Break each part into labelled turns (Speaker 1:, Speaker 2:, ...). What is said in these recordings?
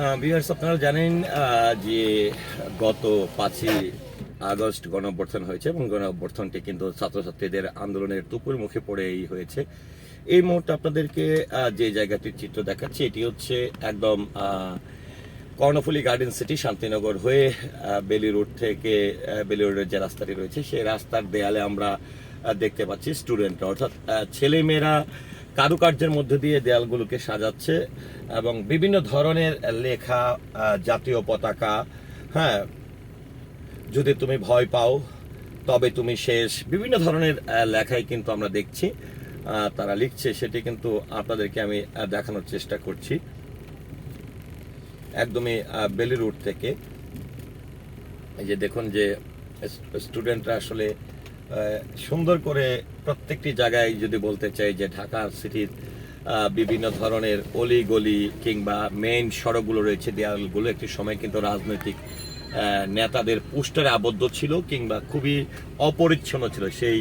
Speaker 1: হ্যাঁ ভিউয়ার্স আপনারা জানেন যে গত পাঁচই আগস্ট গণ অভ্যর্থন হয়েছে এবং গণ অভ্যর্থনটি কিন্তু ছাত্রছাত্রীদের আন্দোলনের তুপুর মুখে পড়েই হয়েছে। এই মুহূর্তে আপনাদেরকে যে জায়গাটির চিত্র দেখাচ্ছি, এটি হচ্ছে একদম কর্ণফুলী গার্ডেন সিটি, শান্তিনগর হয়ে বেলি রোড থেকে বেলি রোডের যে রাস্তাটি রয়েছে, সেই রাস্তার দেয়ালে আমরা দেখতে পাচ্ছি স্টুডেন্টরা। অর্থাৎ ছেলে মেয়েরা কারুকার্যের মধ্যে দিয়ে দেয়ালগুলোকে সাজাচ্ছে এবং বিভিন্ন ধরনের লেখা জাতীয় পতাকা হ্যাঁ যদি তুমি ভয় পাও, তবে তুমি শেষ। বিভিন্ন ধরনের লেখাই কিন্তু আমরা দেখছি। তারা লিখছে, সেটি কিন্তু আপনাদেরকে আমি দেখানোর চেষ্টা করছি। একদমই বেলি রোড থেকে। এই যে দেখুন যে স্টুডেন্টরা আসলে সুন্দর করে প্রত্যেকটি জায়গায় যদি বলতে চাই যে ঢাকা সিটির বিভিন্ন ধরনের অলি গলি কিংবা মেইন সড়কগুলো রয়েছে, দেয়ালগুলো একটি সময় কিন্তু রাজনৈতিক নেতাদের পোস্টারে আবদ্ধ ছিল কিংবা খুবই অপরিচ্ছন্ন ছিল। সেই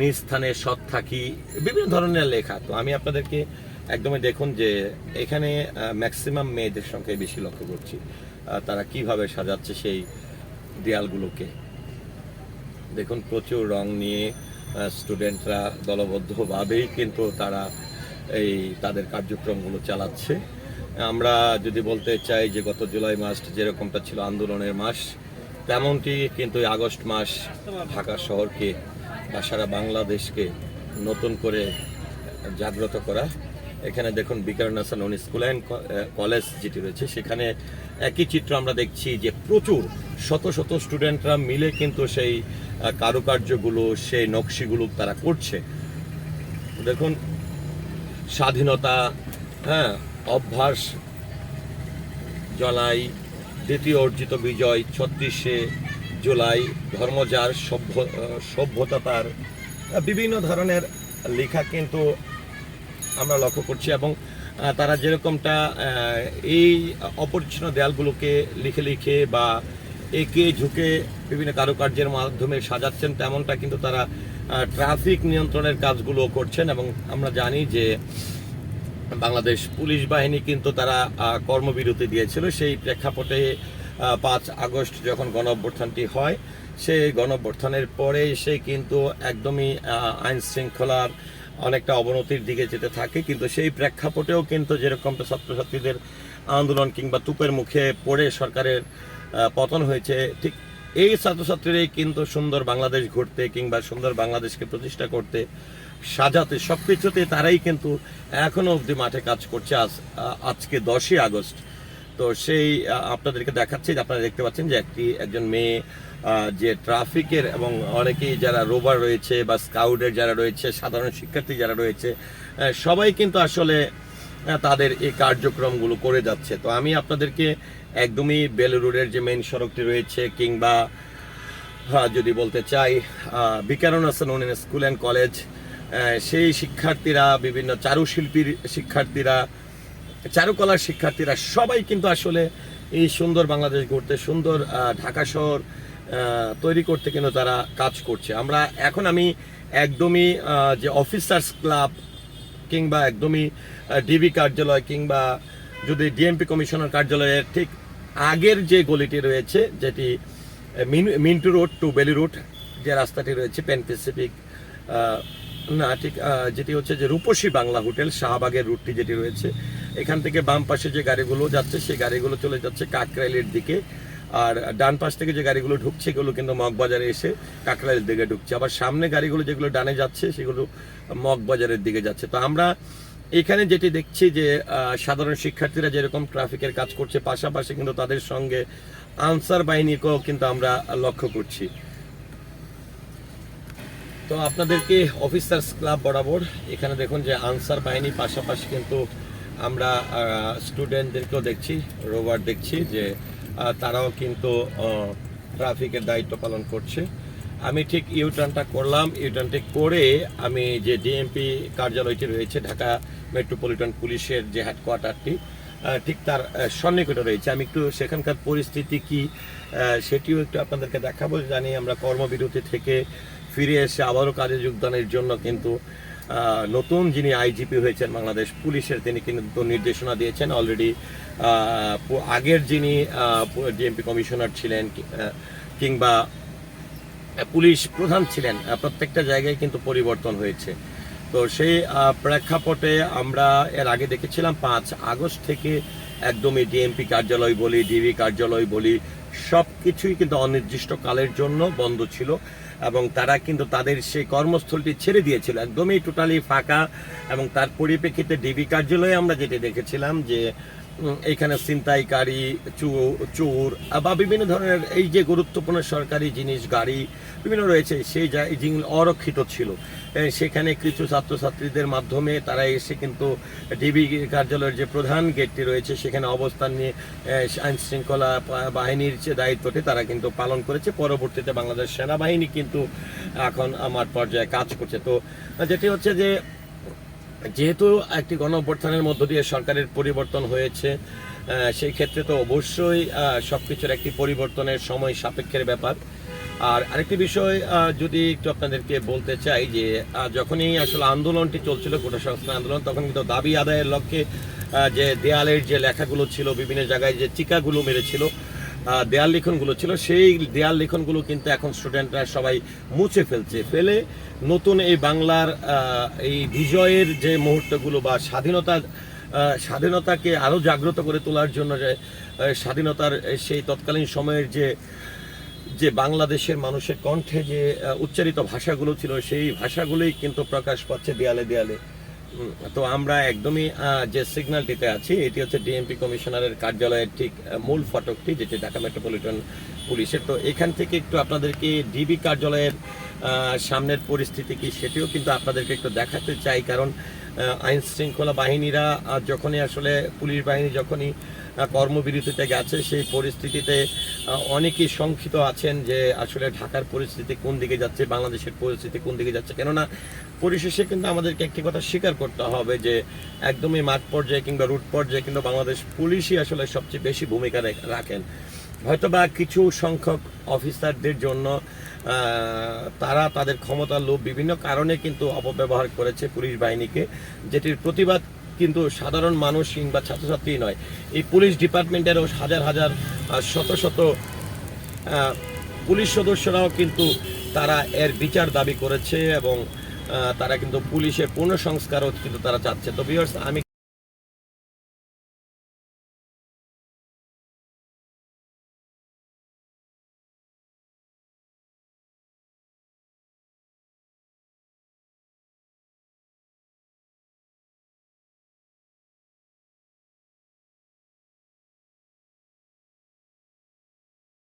Speaker 1: নিজ স্থানে সৎ থাকি, বিভিন্ন ধরনের লেখা। তো আমি আপনাদেরকে একদমই দেখুন যে এখানে ম্যাক্সিমাম মেয়েদের সংখ্যায় বেশি লক্ষ্য করছি। তারা কীভাবে সাজাচ্ছে সেই দেয়ালগুলোকে। দেখুন, প্রচুর রং নিয়ে স্টুডেন্টরা দলবদ্ধভাবেই কিন্তু তারা এই তাদের কার্যক্রমগুলো চালাচ্ছে। আমরা যদি বলতে চাই যে গত জুলাই মাস যেরকমটা ছিল আন্দোলনের মাস, তেমনটি কিন্তু আগস্ট মাস ঢাকা শহরকে বা সারা বাংলাদেশকে নতুন করে জাগ্রত করা এখানে দেখুন Bikarun Hasan school and college যেটি রয়েছে, সেখানে একই চিত্র আমরা দেখছি যে প্রচুর শত শত স্টুডেন্টরা মিলে কিন্তু সেই কারুকার্যগুলো, সেই নকশিগুলো তারা করছে। দেখুন, স্বাধীনতা হ্যাঁ অভ্যাস জলাই দ্বিতীয় অর্জিত বিজয় ছত্রিশে জুলাই ধর্মজার সভ্য সভ্যতা তার বিভিন্ন ধরনের লেখা কিন্তু আমরা লক্ষ্য করছি এবং তারা যেরকমটা এই অপরিচ্ছন্ন দেয়ালগুলোকে লিখে লিখে বা একে ঝুঁকে বিভিন্ন কারুকার্যের মাধ্যমে সাজাচ্ছেন, তেমনটা কিন্তু তারা ট্রাফিক নিয়ন্ত্রণের কাজগুলো করছেন এবং আমরা জানি যে বাংলাদেশ পুলিশ বাহিনী কিন্তু তারা কর্মবিরতি দিয়েছিল। সেই প্রেক্ষাপটে পাঁচ আগস্ট যখন গণ অভ্যুত্থানটি হয়, সেই গণ অভ্যুত্থানের পরে সে কিন্তু একদমই আইন শৃঙ্খলার অনেকটা অবনতির দিকে যেতে থাকে, কিন্তু সেই প্রেক্ষাপটেও কিন্তু যেরকমটা ছাত্রছাত্রীদের আন্দোলন কিংবা তুপের মুখে পড়ে সরকারের পতন হয়েছে, ঠিক এই ছাত্রছাত্রীরাই কিন্তু সুন্দর বাংলাদেশ গড়তে কিংবা সুন্দর বাংলাদেশকে প্রতিষ্ঠা করতে সাজাতে সবকিছুতে তারাই কিন্তু এখনও অবধি মাঠে কাজ করছে আজ আজকে দশই আগস্ট। তো সেই আপনাদেরকে দেখাচ্ছি আপনারা দেখতে পাচ্ছেন যে একটি একজন মেয়ে যে ট্রাফিকের এবং অনেকেই যারা রোবার রয়েছে বা স্কাউটের যারা রয়েছে সাধারণ শিক্ষার্থী যারা রয়েছে সবাই কিন্তু আসলে তাদের এই কার্যক্রমগুলো করে যাচ্ছে। তো আমি আপনাদেরকে একদমই বেলু রোডের যে মেন সড়কটি রয়েছে কিংবা যদি বলতে চাই আহ, বিকারুন হাসান উনিন স্কুল অ্যান্ড কলেজ সেই শিক্ষার্থীরা বিভিন্ন চারুশিল্পীর শিক্ষার্থীরা চারুকলার শিক্ষার্থীরা সবাই কিন্তু আসলে এই সুন্দর বাংলাদেশ গড়তে, সুন্দর ঢাকা শহর তৈরি করতে কিন্তু তারা কাজ করছে। আমরা এখন আমি একদমই যে অফিসার্স ক্লাব কিংবা একদমই ডিবি কার্যালয় কিংবা যদি ডিএমপি কমিশনার কার্যালয়ের ঠিক আগের যে গলিটি রয়েছে, যেটি Mintu road to Baily road যে রাস্তাটি রয়েছে, পেন প্যাসিফিক না, ঠিক যেটি হচ্ছে যে রূপসী বাংলা হোটেল, শাহবাগের রুটটি যেটি রয়েছে এখান থেকে বাম পাশে যে গাড়িগুলো যাচ্ছে, সেই গাড়িগুলো চলে যাচ্ছে কাকরাইলের দিকে। আর ডান পাশ থেকে যে গাড়িগুলো ঢুকছে, এগুলো কিন্তু মগবাজারে এসে কাকরাইলের দিকে ঢুকছে। আবার সামনে গাড়িগুলো যেগুলো ডানে যাচ্ছে, সেগুলো মগবাজারের দিকে যাচ্ছে। তো আমরা এখানে যেটি দেখছি যে সাধারণ শিক্ষার্থীরা যেরকম ট্রাফিকের কাজ করছে, পাশাপাশি কিন্তু তাদের সঙ্গে আনসার বাহিনীকেও কিন্তু আমরা লক্ষ্য করছি। তো আপনাদেরকে অফিসার্স ক্লাব বরাবর এখানে দেখুন যে আনসার বাহিনী পাশাপাশি কিন্তু আমরা স্টুডেন্টদেরকেও দেখছি রোবার দেখছি যে তারাও কিন্তু ট্রাফিকের দায়িত্ব পালন করছে। আমি ঠিক ইউটার্নটা করলাম ইউটার্নটি করে আমি যে ডিএমপি কার্যালয়টি রয়েছে, ঢাকা মেট্রোপলিটন পুলিশের যে হেডকোয়ার্টারটি ঠিক তার সন্নিকটে রয়েছে। আমি একটু সেখানকার পরিস্থিতি কি সেটিও একটু আপনাদেরকে দেখাবো। জানি আমরা কর্মবিরতি থেকে ফিরে এসে আবারও কাজে যোগদানের জন্য কিন্তু নতুন যিনি আইজিপি হয়েছেন বাংলাদেশ পুলিশের, তিনি কিন্তু নির্দেশনা দিয়েছেন অলরেডি আগের যিনি ডিএমপি কমিশনার ছিলেন কিংবা পুলিশ প্রধান ছিলেন প্রত্যেকটা জায়গায় কিন্তু পরিবর্তন হয়েছে। তো সেই প্রেক্ষাপটে আমরা এর আগে দেখেছিলাম পাঁচ আগস্ট থেকে একদমই ডিএমপি কার্যালয় বলি, ডিবি কার্যালয় বলি সব কিছুই কিন্তু অনির্দিষ্ট কালের জন্য বন্ধ ছিল এবং তারা কিন্তু তাদের সেই কর্মস্থলটি ছেড়ে দিয়েছিল। একদমই টোটালি ফাঁকা এবং তার পরিপ্রেক্ষিতে ডিবি কার্যালয়ে আমরা যেটি দেখেছিলাম যে এখানে ছিনতাইকারী চোর, বা বিভিন্ন ধরনের এই যে গুরুত্বপূর্ণ সরকারি জিনিস, গাড়ি, বিভিন্ন রয়েছে, সেই যা- যেগুলো অরক্ষিত ছিল। সেখানে কিছু ছাত্রছাত্রীদের মাধ্যমে তারা এসে কিন্তু ডিবি কার্যালয়ের যে প্রধান গেটটি রয়েছে, সেখানে অবস্থান নিয়ে আইন শৃঙ্খলা বাহিনীর যে দায়িত্বটি তারা কিন্তু পালন করেছে। পরবর্তীতে বাংলাদেশ সেনাবাহিনী কিন্তু এখন আমার পর্যায়ে কাজ করছে। তো, যেটি হচ্ছে যে যেহেতু একটি গণ অভ্যর্থনের মধ্য দিয়ে সরকারের পরিবর্তন হয়েছে সেই ক্ষেত্রে তো অবশ্যই সব কিছুর একটি পরিবর্তনের সময় সাপেক্ষের ব্যাপার। আর আরেকটি বিষয় যদি একটু আপনাদেরকে বলতে চাই যে যখনই আসলে আন্দোলনটি চলছিল কোটা সংস্কার আন্দোলন, তখন কিন্তু দাবি আদায়ের লক্ষ্যে যে দেয়ালের যে লেখাগুলো ছিল, বিভিন্ন জায়গায় যে চিকাগুলো মেরেছিল দেয়াল লিখনগুলো ছিল। সেই দেয়াল লিখনগুলো কিন্তু এখন স্টুডেন্টরা সবাই মুছে ফেলছে। ফেলে নতুন এই বাংলার এই বিজয়ের যে মুহূর্তগুলো বা স্বাধীনতা স্বাধীনতাকে আরও জাগ্রত করে তোলার জন্য যে স্বাধীনতার সেই তৎকালীন সময়ের যে যে বাংলাদেশের মানুষের কণ্ঠে যে উচ্চারিত ভাষাগুলো ছিল, সেই ভাষাগুলোই কিন্তু প্রকাশ পাচ্ছে দেয়ালে দেয়ালে। তো আমরা একদমই যে সিগন্যালটিতে আছি, এটি হচ্ছে ডিএমপি কমিশনারের কার্যালয়ের ঠিক মূল ফটকটি, যেটি ঢাকা মেট্রোপলিটন পুলিশের। তো এখান থেকে একটু আপনাদেরকে ডিবি কার্যালয়ের সামনের পরিস্থিতি কি সেটিও কিন্তু আপনাদেরকে একটু দেখাতে চাই, কারণ আইন শৃঙ্খলা বাহিনীরা যখনই আসলে পুলিশ বাহিনী যখনই কর্মবিরতিতে গেছে, সেই পরিস্থিতিতে অনেকেই শঙ্কিত আছেন যে আসলে ঢাকার পরিস্থিতি কোন দিকে যাচ্ছে, বাংলাদেশের পরিস্থিতি কোন দিকে যাচ্ছে। কেননা পরিশেষে কিন্তু আমাদেরকে একটি কথা স্বীকার করতে হবে যে একদমই মাঠ পর্যায়ে কিংবা রুট পর্যায়ে কিন্তু বাংলাদেশ পুলিশই আসলে সবচেয়ে বেশি ভূমিকা রাখেন। হয়তোবা কিছু সংখ্যক অফিসারদের জন্য তারা তাদের ক্ষমতার লোভ বিভিন্ন কারণে কিন্তু অপব্যবহার করেছে পুলিশ বাহিনীকে, যেটির প্রতিবাদ কিন্তু সাধারণ মানুষ কিংবা ছাত্রছাত্রী নয়। এই পুলিশ ডিপার্টমেন্টেরও হাজার হাজার শত শত পুলিশ সদস্যরাও কিন্তু তারা এর বিচার দাবি করেছে এবং তারা কিন্তু পুলিশের পুনঃসংস্কারও কিন্তু তারা চাচ্ছে। তো বিহার্স আমি